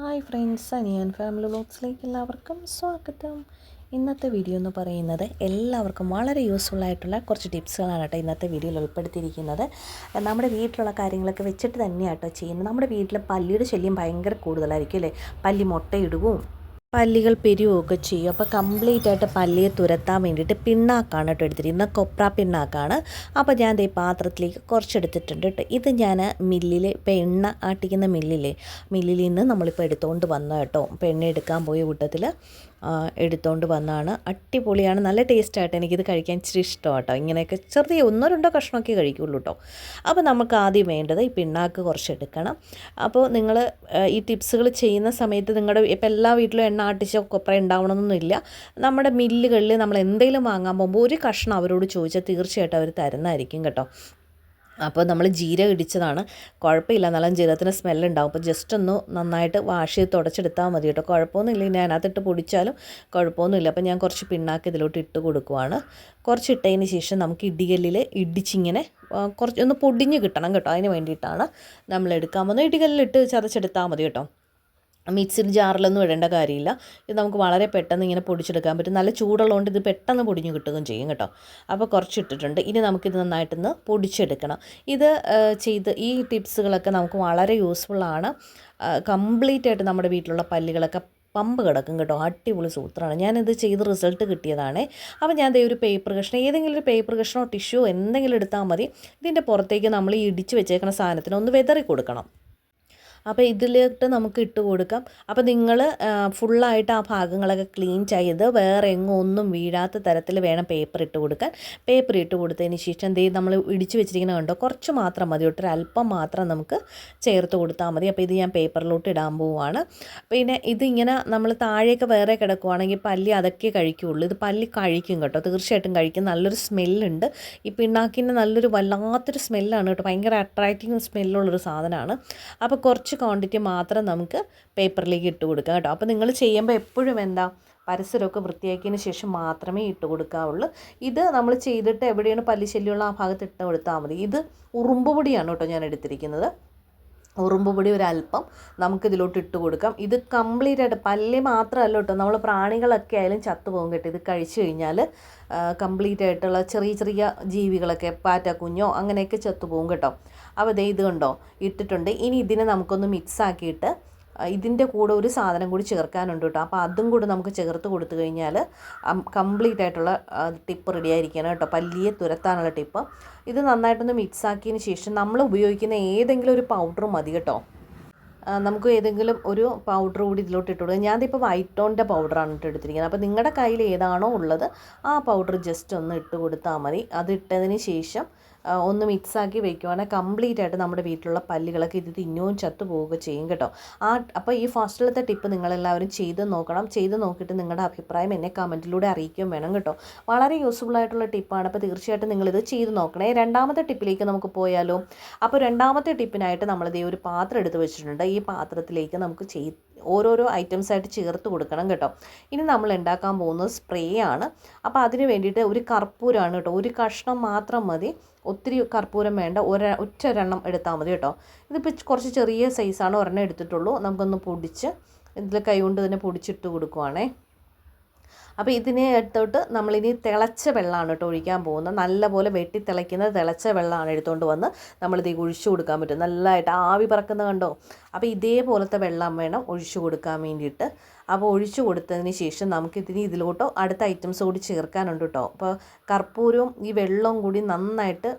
Hi friends Aniyan family ബ്ലോഗ്സിലേക്ക് എല്ലാവർക്കും സ്വാഗതം. ഇന്നത്തെ വീഡിയോ എന്ന് പറയുന്നത് എല്ലാവർക്കും വളരെ യൂസ്ഫുൾ ആയിട്ടുള്ള കുറച്ച് ടിപ്സുകളാണ് കേട്ടോ ഇന്നത്തെ വീഡിയോയിൽ ഉൾപ്പെടുത്തിയിരിക്കുന്നത്. നമ്മുടെ വീട്ടിലുള്ള കാര്യങ്ങളൊക്കെ വെച്ചിട്ട് തന്നെയാട്ടോ ചെയ്യുന്നത്. നമ്മുടെ വീട്ടിൽ പല്ലിയുടെ ശല്യം ഭയങ്കര കൂടുതലായിരിക്കും അല്ലേ? പല്ലി മുട്ടയിടുകയും പല്ലികൾ പെരുകയൊക്കെ ചെയ്യും. അപ്പോൾ കംപ്ലീറ്റ് ആയിട്ട് പല്ലിയെ തുരത്താൻ വേണ്ടിയിട്ട് പിണ്ണാക്കാണ് കേട്ടോ എടുത്തിരിക്കുന്നത്. കൊപ്ര പിണ്ണാക്കാണ്. അപ്പോൾ ഞാൻ ദേ പാത്രത്തിലേക്ക് കുറച്ചെടുത്തിട്ടുണ്ട് കേട്ടോ. ഇത് ഞാൻ മില്ലിൽ ഇപ്പോൾ എണ്ണ ആട്ടിക്കുന്ന മില്ലില്ലേ മില്ലിൽ നിന്ന് നമ്മളിപ്പോൾ എടുത്തുകൊണ്ട് വന്ന കേട്ടോ. ഇപ്പോൾ എണ്ണ എടുക്കാൻ പോയ കൂട്ടത്തിൽ എടുത്തുകൊണ്ട് വന്നതാണ് അടിപൊളിയാണ്. നല്ല ടേസ്റ്റായിട്ട് എനിക്കിത് കഴിക്കാൻ ഇച്ചിരി ഇഷ്ടമാണ് കേട്ടോ. ഇങ്ങനെയൊക്കെ ചെറിയ ഒന്നോ രണ്ടോ കഷ്ണമൊക്കെ കഴിക്കുള്ളൂ കേട്ടോ. അപ്പോൾ നമുക്ക് ആദ്യം വേണ്ടത് ഈ പിണ്ണാക്ക് കുറച്ച് എടുക്കണം അപ്പോൾ നിങ്ങൾ ഈ ടിപ്സുകൾ ചെയ്യുന്ന സമയത്ത് നിങ്ങളുടെ ഇപ്പോൾ എല്ലാ വീട്ടിലും എണ്ണ ആട്ടിച്ച കൊപ്ര ഉണ്ടാവണമെന്നൊന്നുമില്ല നമ്മുടെ മില്ലുകളിൽ നമ്മൾ എന്തെങ്കിലും വാങ്ങാൻ പോകുമ്പോൾ ഒരു കഷ്ണം അവരോട് ചോദിച്ചാൽ തീർച്ചയായിട്ടും അവർ തരുന്നതായിരിക്കും കേട്ടോ. അപ്പോൾ നമ്മൾ ജീരകം ഇടിച്ചതാണ്. കുഴപ്പമില്ല നല്ല ജീരകത്തിന് സ്മെല്ലുണ്ടാവും അപ്പോൾ ജസ്റ്റ് ഒന്ന് നന്നായിട്ട് വാഷ് ചെയ്ത് തുടച്ചെടുത്താൽ മതി കേട്ടോ. കുഴപ്പമൊന്നുമില്ല ഇനി അതിനകത്തിട്ട് പൊടിച്ചാലും കുഴപ്പമൊന്നുമില്ല. അപ്പോൾ ഞാൻ കുറച്ച് പിണ്ണാക്ക് ഇതിലോട്ട് ഇട്ട് കൊടുക്കുവാണ്. കുറച്ച് ഇട്ടതിന് ശേഷം നമുക്ക് ഇടികല്ലിൽ ഇടിച്ചിങ്ങനെ കുറച്ച് ഒന്ന് പൊടിഞ്ഞ് കിട്ടണം കേട്ടോ. അതിന് വേണ്ടിയിട്ടാണ് നമ്മൾ എടുക്കാൻ പോകുന്നത്. ഇടികല്ലിൽ ഇട്ട് ചതച്ചെടുത്താൽ മതി കേട്ടോ. മിക്സിയിൽ ജാറിലൊന്നും ഇടേണ്ട കാര്യമില്ല. ഇത് നമുക്ക് വളരെ പെട്ടെന്ന് ഇങ്ങനെ പൊടിച്ചെടുക്കാൻ പറ്റും. നല്ല ചൂടുള്ളതുകൊണ്ട് ഇത് പെട്ടെന്ന് പൊടിഞ്ഞു കിട്ടുകയും ചെയ്യും കേട്ടോ. അപ്പോൾ കുറച്ച് ഇട്ടിട്ടുണ്ട് ഇനി നമുക്കിത് നന്നായിട്ടൊന്ന് പൊടിച്ചെടുക്കണം. ഇത് ചെയ്ത് ഈ ടിപ്സുകളൊക്കെ നമുക്ക് വളരെ യൂസ്ഫുള്ളാണ് കംപ്ലീറ്റ് ആയിട്ട് നമ്മുടെ വീട്ടിലുള്ള പല്ലുകളൊക്കെ പമ്പ് കിടക്കും കേട്ടോ. അടിപൊളി സൂത്രമാണ് ഞാനിത് ചെയ്ത് റിസൾട്ട് കിട്ടിയതാണേ. അപ്പോൾ ഞാൻ ദേ ഒരു പേപ്പർ കഷ്ണം ഏതെങ്കിലും ഒരു പേപ്പർ കഷ്ണോ ടിഷ്യൂ എന്തെങ്കിലും എടുത്താൽ മതി. ഇതിന്റെ പുറത്തേക്ക് നമ്മൾ ഈ ഇടിച്ച് വെച്ചേക്കുന്ന സാധനത്തിന് ഒന്ന് വെതറി കൊടുക്കണം. അപ്പോൾ ഇതിലിട്ട് നമുക്ക് ഇട്ട് കൊടുക്കാം. അപ്പോൾ നിങ്ങൾ ഫുള്ളായിട്ട് ആ ഭാഗങ്ങളൊക്കെ ക്ലീൻ ചെയ്ത് വേറെ എങ്ങും ഒന്നും വീഴാത്ത തരത്തിൽ വേണം പേപ്പർ ഇട്ട് കൊടുക്കാൻ. പേപ്പർ ഇട്ട് കൊടുത്തതിന് ശേഷം എന്ത് നമ്മൾ ഇടിച്ച് വെച്ചിരിക്കുന്ന കണ്ടോ? കുറച്ച് മാത്രം മതി. ഒട്ടൊരു അല്പം മാത്രം നമുക്ക് ചേർത്ത് കൊടുത്താൽ മതി. അപ്പോൾ ഇത് ഞാൻ പേപ്പറിലോട്ട് ഇടാൻ പോവുകയാണ് പിന്നെ ഇതിങ്ങനെ നമ്മൾ താഴേക്ക് വേറെ കിടക്കുവാണെങ്കിൽ പല്ലി അതൊക്കെ കഴിക്കുകയുള്ളൂ ഇത് പല്ലി കഴിക്കും കേട്ടോ. തീർച്ചയായിട്ടും കഴിക്കും. നല്ലൊരു സ്മെല്ലുണ്ട് ഈ പിണ്ണാക്കിന്റെ നല്ലൊരു വല്ലാത്തൊരു സ്മെല്ലാണ് കേട്ടോ. ഭയങ്കര അട്രാക്റ്റിംഗ് സ്മെല്ലുള്ളൊരു സാധനമാണ്. അപ്പോൾ കുറച്ച് കുറച്ച് ക്വാണ്ടിറ്റി മാത്രം നമുക്ക് പേപ്പറിലേക്ക് ഇട്ട് കൊടുക്കാം കേട്ടോ. അപ്പോൾ നിങ്ങൾ ചെയ്യുമ്പോൾ എപ്പോഴും എന്താ പരിസരമൊക്കെ വൃത്തിയാക്കിയതിന് ശേഷം മാത്രമേ ഇട്ട് കൊടുക്കാവുള്ളൂ. ഇത് നമ്മൾ ചെയ്തിട്ട് എവിടെയാണ് പല്ലിശല്യമുള്ള ആ ഭാഗത്ത് ഇട്ട് കൊടുത്താൽ മതി. ഇത് ഉറുമ്പ് പൊടിയാണ് കേട്ടോ ഞാൻ എടുത്തിരിക്കുന്നത്. ഉറുമ്പ് പൊടി ഒരല്പം നമുക്കിതിലോട്ട് ഇട്ട് കൊടുക്കാം. ഇത് കംപ്ലീറ്റ് ആയിട്ട് പല്ലി മാത്രമല്ല കേട്ടോ നമ്മൾ പ്രാണികളൊക്കെ ആയാലും ചത്തുപോകും കേട്ടോ. ഇത് കഴിച്ചു കഴിഞ്ഞാൽ കംപ്ലീറ്റ് ആയിട്ടുള്ള ചെറിയ ചെറിയ ജീവികളൊക്കെ പാറ്റ കുഞ്ഞോ അങ്ങനെയൊക്കെ ചത്തുപോകും കേട്ടോ. അപ്പോൾ ദേ ഇത് കണ്ടോ? ഇട്ടിട്ടുണ്ട്. ഇനി ഇതിനെ നമുക്കൊന്ന് മിക്സ് ആക്കിയിട്ട് ഇതിന്റെ കൂടെ ഒരു സാധനം കൂടി ചേർക്കാനുണ്ട് കേട്ടോ. അപ്പോൾ അതും കൂടി നമുക്ക് ചേർത്ത് കൊടുത്തു കഴിഞ്ഞാൽ കംപ്ലീറ്റ് ആയിട്ടുള്ള ടിപ്പ് റെഡി ആയിരിക്കണം കേട്ടോ. പല്ലിയെ തുരത്താനുള്ള ടിപ്പ് ഇത് നന്നായിട്ടൊന്ന് മിക്സ് ആക്കിയതിന് ശേഷം നമ്മൾ ഉപയോഗിക്കുന്ന ഏതെങ്കിലും ഒരു പൗഡർ മതി കേട്ടോ. നമുക്ക് ഏതെങ്കിലും ഒരു പൗഡർ കൂടി ഇതിലോട്ട് ഇട്ട് കൊടുക്കുക ഞാനിതിപ്പോൾ വൈറ്റ് ടോണിന്റെ പൗഡറാണ് ഇട്ട് എടുത്തിരിക്കുന്നത്. അപ്പോൾ നിങ്ങളുടെ കയ്യിൽ ഏതാണോ ഉള്ളത് ആ പൗഡർ ജസ്റ്റ് ഒന്ന് ഇട്ട് കൊടുത്താൽ മതി. അത് ഇട്ടതിന് ശേഷം ഒന്ന് മിക്സാക്കി വെക്കുവാണെങ്കിൽ കംപ്ലീറ്റ് ആയിട്ട് നമ്മുടെ വീട്ടിലുള്ള പല്ലുകളൊക്കെ ഇത് തിന്നുകയും ചത്തു പോവുക ചെയ്യും കേട്ടോ. ആ അപ്പോൾ ഈ ഫസ്റ്റിലത്തെ ടിപ്പ് നിങ്ങളെല്ലാവരും ചെയ്ത് നോക്കണം. ചെയ്ത് നോക്കിയിട്ട് നിങ്ങളുടെ അഭിപ്രായം എന്നെ കമന്റിലൂടെ അറിയിക്കുകയും വേണം കേട്ടോ. വളരെ യൂസ്ഫുൾ ആയിട്ടുള്ള ടിപ്പാണ്. അപ്പോൾ തീർച്ചയായിട്ടും നിങ്ങളിത് ചെയ്ത് നോക്കണേ. രണ്ടാമത്തെ ടിപ്പിലേക്ക് നമുക്ക് പോയാലോ? അപ്പോൾ രണ്ടാമത്തെ ടിപ്പിനായിട്ട് നമ്മളിതേ ഒരു പാത്രം എടുത്ത് വെച്ചിട്ടുണ്ട്. ഈ പാത്രത്തിലേക്ക് നമുക്ക് ചെയ് ഓരോരോ ഐറ്റംസ് ആയിട്ട് ചേർത്ത് കൊടുക്കണം കേട്ടോ. ഇനി നമ്മൾ ഉണ്ടാക്കാൻ പോകുന്നത് സ്പ്രേ ആണ്. അപ്പോൾ അതിന് വേണ്ടിയിട്ട് ഒരു കർപ്പൂരമാണ് കേട്ടോ. ഒരു കഷ്ണം മാത്രം മതി. ഒത്തിരി കർപ്പൂരം വേണ്ട. ഒര ഒറ്റ ഒരെണ്ണം എടുത്താൽ മതി കേട്ടോ. ഇതിപ്പോൾ കുറച്ച് ചെറിയ സൈസാണ് ഒരെണ്ണം എടുത്തിട്ടുള്ളൂ. നമുക്കൊന്ന് പൊടിച്ച് ഇതിൽ കൈ കൊണ്ട് തന്നെ പൊടിച്ചിട്ട് കൊടുക്കുവാണേ. അപ്പോൾ ഇതിനെ എടുത്തോട്ട് നമ്മളിനി തിളച്ച വെള്ളമാണ് കേട്ടോ ഒഴിക്കാൻ പോകുന്നത്. നല്ലപോലെ വെട്ടി തിളയ്ക്കുന്ന തിളച്ച വെള്ളമാണ് എടുത്തുകൊണ്ട് വന്ന് നമ്മളിത് ഒഴിച്ചു കൊടുക്കാൻ പറ്റും. നല്ലതായിട്ട് ആവി പറക്കുന്ന കണ്ടോ? അപ്പോൾ ഇതേപോലത്തെ വെള്ളം വേണം ഒഴിച്ചു കൊടുക്കാൻ വേണ്ടിയിട്ട്. അപ്പോൾ ഒഴിച്ചു കൊടുത്തതിന് ശേഷം നമുക്കിതിന് ഇതിലോട്ടോ അടുത്ത ഐറ്റംസ് കൂടി ചേർക്കാനുണ്ട് കേട്ടോ അപ്പോൾ കർപ്പൂരവും ഈ വെള്ളവും കൂടി നന്നായിട്ട്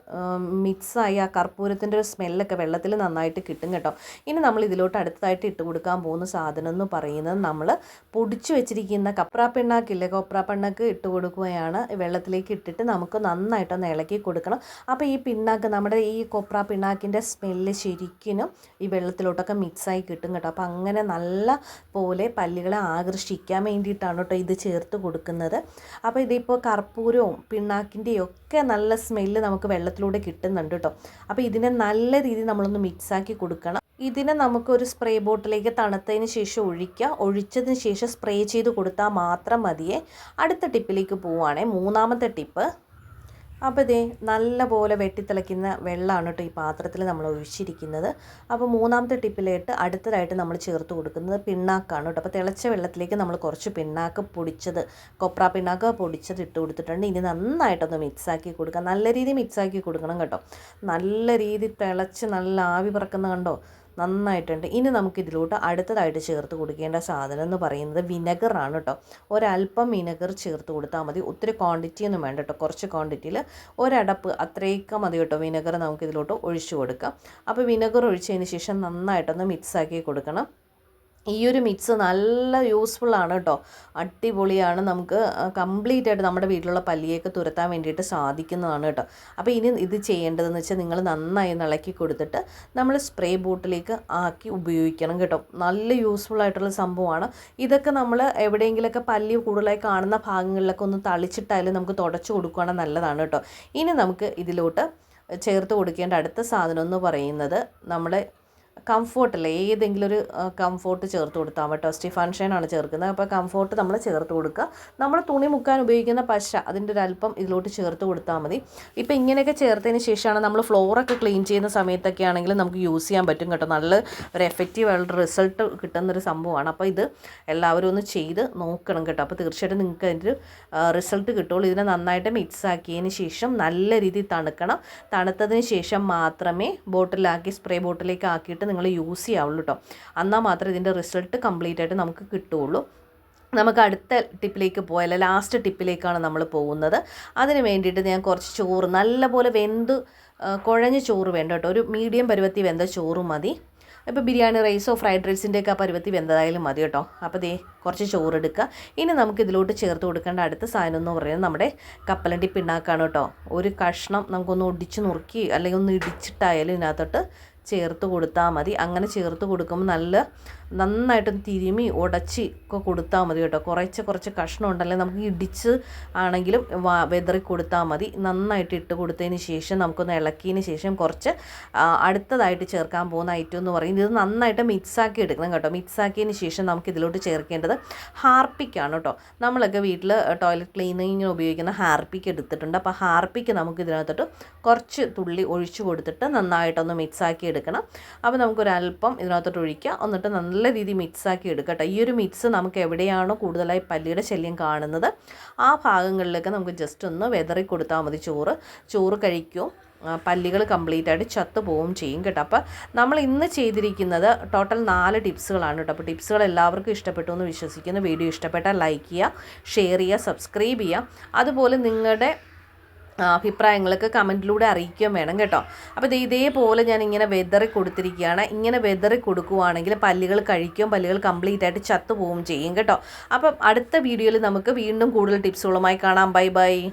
മിക്സായി ആ കർപ്പൂരത്തിന്റെ ഒരു സ്മെല്ലൊക്കെ വെള്ളത്തിൽ നന്നായിട്ട് കിട്ടും കേട്ടോ. ഇനി നമ്മൾ ഇതിലോട്ട് അടുത്തതായിട്ട് ഇട്ട് കൊടുക്കാൻ പോകുന്ന സാധനം എന്ന് പറയുന്നത് നമ്മൾ പൊടിച്ചു വെച്ചിരിക്കുന്ന കപ്ര പിണ്ണാക്കില്ലേ കൊപ്ര പിണ്ണാക്ക് ഇട്ട് കൊടുക്കുകയാണ്. വെള്ളത്തിലേക്ക് ഇട്ടിട്ട് നമുക്ക് നന്നായിട്ടൊന്ന് ഇളക്കി കൊടുക്കണം. അപ്പോൾ ഈ പിണ്ണാക്ക് നമ്മുടെ ഈ കൊപ്ര പിണ്ണാക്കിന്റെ സ്മെല്ല് ശരിക്കും ഈ വെള്ളത്തിലോട്ടൊക്കെ മിക്സായി കിട്ടും കേട്ടോ. അപ്പോൾ അങ്ങനെ നല്ല പോലെ പല്ലുകളെ ആകർഷിക്കാൻ വേണ്ടിയിട്ടാണ് കേട്ടോ ഇത് ചേർത്ത് കൊടുക്കുന്നത്. അപ്പോൾ ഇതിപ്പോൾ കർപ്പൂരവും പിണ്ണാക്കിന്റെയും ഒക്കെ നല്ല സ്മെല്ല് നമുക്ക് വെള്ളത്തിലൂടെ കിട്ടുന്നുണ്ട് കേട്ടോ. അപ്പോൾ ഇതിനെ നല്ല രീതിയിൽ നമ്മളൊന്ന് മിക്സാക്കി കൊടുക്കണം. ഇതിനെ നമുക്കൊരു സ്പ്രേ ബോട്ടിലേക്ക് തണുത്തതിന് ശേഷം ഒഴിക്കുക. ഒഴിച്ചതിന് ശേഷം സ്പ്രേ ചെയ്ത് കൊടുത്താൽ മാത്രം മതിയേ. അടുത്ത ടിപ്പിലേക്ക് പോവുകയാണെങ്കിൽ മൂന്നാമത്തെ ടിപ്പ് അപ്പോൾ ഇതേ നല്ലപോലെ വെട്ടിത്തിളയ്ക്കുന്ന വെള്ളമാണ് കേട്ടോ ഈ പാത്രത്തിൽ നമ്മൾ ഒഴിച്ചിരിക്കുന്നത്. അപ്പോൾ മൂന്നാമത്തെ ടിപ്പിലായിട്ട് അടുത്തതായിട്ട് നമ്മൾ ചേർത്ത് കൊടുക്കുന്നത് പിണ്ണാക്കാണ് കേട്ടോ. അപ്പോൾ തിളച്ച വെള്ളത്തിലേക്ക് നമ്മൾ കുറച്ച് പിണ്ണാക്ക് പൊടിച്ചത് കൊപ്ര പിണ്ണാക്ക് പൊടിച്ചത് ഇട്ട് കൊടുത്തിട്ടുണ്ട്. ഇനി നന്നായിട്ടൊന്ന് മിക്സാക്കി കൊടുക്കുക നല്ല രീതിയിൽ മിക്സാക്കി കൊടുക്കണം കേട്ടോ. നല്ല രീതിയിൽ തിളച്ച് നല്ല ആവി പറക്കുന്ന കണ്ടോ? നന്നായിട്ടുണ്ട്. ഇനി നമുക്കിതിലോട്ട് അടുത്തതായിട്ട് ചേർത്ത് കൊടുക്കേണ്ട സാധനം എന്ന് പറയുന്നത് വിനെഗറാണ് കേട്ടോ ഒരല്പം വിനെഗർ ചേർത്ത് കൊടുത്താൽ മതി. ഒത്തിരി ക്വാണ്ടിറ്റി ഒന്നും വേണ്ട കേട്ടോ കുറച്ച് ക്വാണ്ടിറ്റിയിൽ ഒരടപ്പ് അത്രയൊക്കെ മതി കേട്ടോ വിനെഗർ നമുക്കിതിലോട്ട് ഒഴിച്ചു കൊടുക്കാം. അപ്പോൾ വിനെഗർ ഒഴിച്ചതിന് ശേഷം നന്നായിട്ടൊന്ന് മിക്സാക്കി കൊടുക്കണം. ഈ ഒരു മിക്സ് നല്ല യൂസ്ഫുൾ ആണ് കേട്ടോ അടിപൊളിയാണ്. നമുക്ക് കംപ്ലീറ്റ് ആയിട്ട് നമ്മുടെ വീട്ടിലുള്ള പല്ലിയൊക്കെ തുരത്താൻ വേണ്ടിയിട്ട് സാധിക്കുന്നതാണ് കേട്ടോ അപ്പോൾ ഇനി ഇത് ചെയ്യേണ്ടതെന്ന് വെച്ചാൽ നിങ്ങൾ നന്നായി ഇളക്കി കൊടുത്തിട്ട് നമ്മൾ സ്പ്രേ ബോട്ടിലേക്ക് ആക്കി ഉപയോഗിക്കണം കേട്ടോ. നല്ല യൂസ്ഫുൾ ആയിട്ടുള്ള സംഭവമാണ്. ഇതൊക്കെ നമ്മൾ എവിടെയെങ്കിലുമൊക്കെ പല്ലി കൂടുതലായി കാണുന്ന ഭാഗങ്ങളിലൊക്കെ ഒന്ന് തളിച്ചിട്ടായാലും നമുക്ക് തുടച്ചു കൊടുക്കുകയാണെങ്കിൽ നല്ലതാണ് കേട്ടോ ഇനി നമുക്ക് ഇതിലോട്ട് ചേർത്ത് കൊടുക്കേണ്ട അടുത്ത സാധനം എന്ന് പറയുന്നത് നമ്മുടെ കംഫോർട്ടല്ലേ? ഏതെങ്കിലും ഒരു കംഫോർട്ട് ചേർത്ത് കൊടുത്താൽ മതി കേട്ടോ സ്റ്റിഫാൻ ആണ് ചേർക്കുന്നത്. അപ്പോൾ കംഫോർട്ട് നമ്മൾ ചേർത്ത് കൊടുക്കുക. നമ്മൾ തുണി മുക്കാൻ ഉപയോഗിക്കുന്ന പശ അതിന്റെ ഒരു അല്പം ഇതിലോട്ട് ചേർത്ത് കൊടുത്താൽ മതി. ഇപ്പോൾ ഇങ്ങനെയൊക്കെ ചേർത്തതിന് ശേഷമാണ് നമ്മൾ ഫ്ലോറൊക്കെ ക്ലീൻ ചെയ്യുന്ന സമയത്തൊക്കെ ആണെങ്കിലും നമുക്ക് യൂസ് ചെയ്യാൻ പറ്റും കേട്ടോ. നല്ല ഒരു എഫക്റ്റീവ് ആയിട്ടുള്ള റിസൾട്ട് കിട്ടുന്നൊരു സംഭവമാണ്. അപ്പോൾ ഇത് എല്ലാവരും ഒന്ന് ചെയ്ത് നോക്കണം കേട്ടോ. അപ്പോൾ തീർച്ചയായിട്ടും നിങ്ങൾക്ക് അതിന്റെ റിസൾട്ട് കിട്ടുള്ളൂ. ഇതിനെ നന്നായിട്ട് മിക്സ് ആക്കിയതിന് ശേഷം നല്ല രീതിയിൽ തണുക്കണം. തണുത്തതിന് ശേഷം മാത്രമേ ബോട്ടിലാക്കി സ്പ്രേ ബോട്ടിലേക്ക് ആക്കിയിട്ട് നിങ്ങൾ യൂസ് ചെയ്യാവുള്ളൂ കേട്ടോ എന്നാൽ മാത്രമേ ഇതിന്റെ റിസൾട്ട് കംപ്ലീറ്റ് ആയിട്ട് നമുക്ക് കിട്ടുകയുള്ളൂ നമുക്ക് അടുത്ത ടിപ്പിലേക്ക് പോയാൽ ലാസ്റ്റ് ടിപ്പിലേക്കാണ് നമ്മൾ പോകുന്നത്. അതിന് വേണ്ടിയിട്ട് ഞാൻ കുറച്ച് ചോറ് നല്ലപോലെ വെന്ത് കുഴഞ്ഞ ചോറ് വേണ്ട കേട്ടോ ഒരു മീഡിയം പരുവത്തി വെന്ത ചോറ് മതി. ഇപ്പോൾ ബിരിയാണി റൈസോ ഫ്രൈഡ് റൈസിന്റെയൊക്കെ ആ പരുവത്തി വെന്തതായാലും മതി കേട്ടോ അപ്പോൾ ദേ കുറച്ച് ചോറ് എടുക്കുക. ഇനി നമുക്ക് ഇതിലോട്ട് ചേർത്ത് കൊടുക്കേണ്ട അടുത്ത സാധനം എന്ന് പറയുന്നത് നമ്മുടെ കപ്പലണ്ടി പിണ്ണാക്കാണ് കേട്ടോ ഒരു കഷ്ണം നമുക്കൊന്ന് ഒടിച്ച് നുറുക്കി അല്ലെങ്കിൽ ഒന്ന് ഇടിച്ചിട്ടായാലും ഇതിനകത്തോട്ട് ചേർത്ത് കൊടുത്താൽ മതി. അങ്ങനെ ചേർത്ത് കൊടുക്കുമ്പോൾ നല്ല നന്നായിട്ട് തിരുമി ഉടച്ച് ഒക്കെ കൊടുത്താൽ മതി കേട്ടോ. കുറച്ച് കുറച്ച് കഷ്ണം ഉണ്ടല്ലേ നമുക്ക് ഇടിച്ച് ആണെങ്കിലും വെതറി കൊടുത്താൽ മതി. നന്നായിട്ട് ഇട്ട് കൊടുത്തതിന് ശേഷം നമുക്കൊന്ന് ഇളക്കിയതിന് ശേഷം കുറച്ച് അടുത്തതായിട്ട് ചേർക്കാൻ പോകുന്ന ഐറ്റം എന്ന് പറയുന്നത് ഇത് നന്നായിട്ട് മിക്സാക്കി എടുക്കണം കേട്ടോ. മിക്സാക്കിയതിന് ശേഷം നമുക്ക് ഇതിലോട്ട് ചേർക്കേണ്ടത് ഹാർപ്പിക്കാണ് കേട്ടോ. നമ്മളൊക്കെ വീട്ടിൽ ടോയ്ലറ്റ് ക്ലീനിങ്ങിന് ഉപയോഗിക്കുന്ന ഹാർപ്പിക്ക് എടുത്തിട്ടുണ്ട്. അപ്പോൾ ഹാർപ്പിക്ക് നമുക്ക് ഇതിനകത്തോട്ട് കുറച്ച് തുള്ളി ഒഴിച്ചു കൊടുത്തിട്ട് നന്നായിട്ടൊന്ന് മിക്സാക്കി എടുക്കണം. അപ്പോൾ നമുക്കൊരല്പം ഇതിനകത്തോട്ട് ഒഴിക്കുക എന്നിട്ട് നല്ല രീതിയിൽ മിക്സാക്കി എടുക്കട്ടെ ഈ ഒരു മിക്സ് നമുക്ക് എവിടെയാണോ കൂടുതലായി പല്ലിയുടെ ശല്യം കാണുന്നത്. ആ ഭാഗങ്ങളിലേക്ക് നമുക്ക് ജസ്റ്റ് ഒന്ന് വെതറി കൊടുത്താൽ മതി ചോറ്. ചോറ് കഴിക്കും. പല്ലികൾ കംപ്ലീറ്റ് ആയിട്ട് ചത്ത് പോവും ചെയ്യും കേട്ടോ. അപ്പോൾ നമ്മൾ ഇന്ന് ചെയ്തിരിക്കുന്നത് ടോട്ടൽ നാല് ടിപ്സുകളാണ് കേട്ടോ. അപ്പോൾ ടിപ്സുകൾ എല്ലാവർക്കും ഇഷ്ടപ്പെട്ടു എന്ന് വിശ്വസിക്കുന്നു. വീഡിയോ ഇഷ്ടപ്പെട്ടാൽ ലൈക്ക് ചെയ്യുക ഷെയർ ചെയ്യുക സബ്സ്ക്രൈബ് ചെയ്യുക. അതുപോലെ നിങ്ങളുടെ അഭിപ്രായങ്ങളൊക്കെ കമന്റിലൂടെ അറിയിക്കുകയും വേണം കേട്ടോ. അപ്പോൾ ഇത് ഇതേപോലെ ഞാൻ ഇങ്ങനെ വെതറി കൊടുത്തിരിക്കുകയാണ്. ഇങ്ങനെ വെതറി കൊടുക്കുവാണെങ്കിൽ പല്ലുകൾ കഴിക്കും പല്ലുകൾ കംപ്ലീറ്റ് ആയിട്ട് ചത്തു പോവുകയും ചെയ്യും കേട്ടോ. അപ്പം അടുത്ത വീഡിയോയിൽ നമുക്ക് വീണ്ടും കൂടുതൽ ടിപ്സുകളുമായി കാണാം. Bye bye